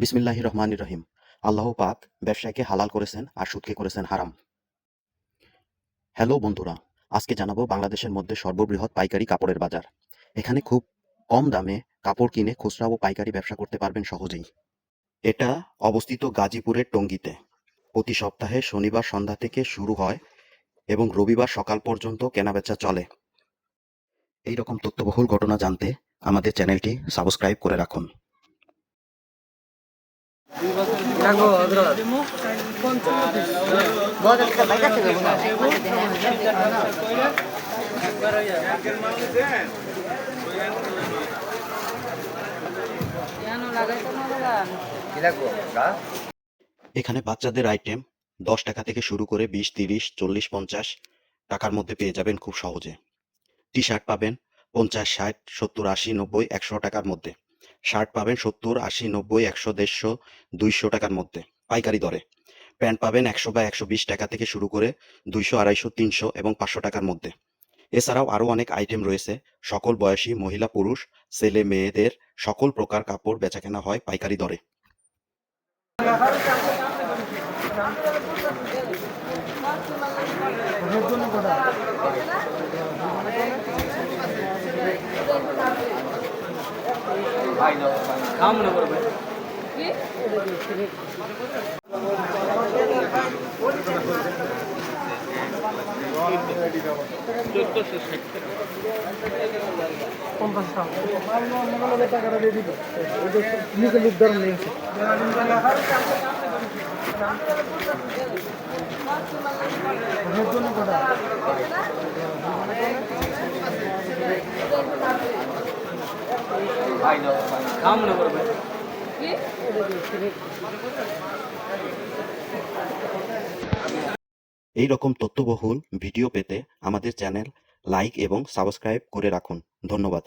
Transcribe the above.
বিসমিল্লাহ রহমান রহিম। আল্লাহ পাক ব্যবসাকে হালাল করেছেন আর সুদকে করেছেন হারাম। হ্যালো বন্ধুরা, আজকে জানাব বাংলাদেশের মধ্যে সর্ববৃহৎ পাইকারি কাপড়ের বাজার। এখানে খুব কম দামে কাপড় কিনে খুচরা ও পাইকারি ব্যবসা করতে পারবেন সহজেই। এটা অবস্থিত গাজীপুরের টঙ্গিতে। প্রতি সপ্তাহে শনিবার সন্ধ্যা থেকে শুরু হয় এবং রবিবার সকাল পর্যন্ত কেনাবেচা চলে। এই রকম তথ্যবহুল ঘটনা জানতে আমাদের চ্যানেলটি সাবস্ক্রাইব করে রাখুন। এখানে বাচ্চাদের আইটেম দশ টাকা থেকে শুরু করে বিশ, তিরিশ, চল্লিশ, পঞ্চাশ টাকার মধ্যে পেয়ে যাবেন খুব সহজে। টি শার্ট পাবেন পঞ্চাশ, ষাট, সত্তর, আশি, নব্বই, একশো টাকার মধ্যে। শার্ট পাবেন সত্তর, আশি, নব্বই, একশো, দেড়শো, দুইশো টাকার মধ্যে। পাইকারি দরে। প্যান্ট পাবেন একশো বা একশো বিশ টাকা থেকে শুরু করে দুইশো, আড়াইশো, তিনশো এবং পাঁচশো টাকার মধ্যে। এছাড়াও আরও অনেক আইটেম রয়েছে। সকল বয়সী মহিলা, পুরুষ, ছেলে, মেয়েদের সকল প্রকার কাপড় বেচাকেনা হয় পাইকারি দরে। খাওয়া টাকাটা দিয়ে দিবে নিজে লোক ধরন নিয়ে জন্য এই রকম তথ্যবহুল ভিডিও পেতে আমাদের চ্যানেল লাইক এবং সাবস্ক্রাইব করে রাখুন। ধন্যবাদ।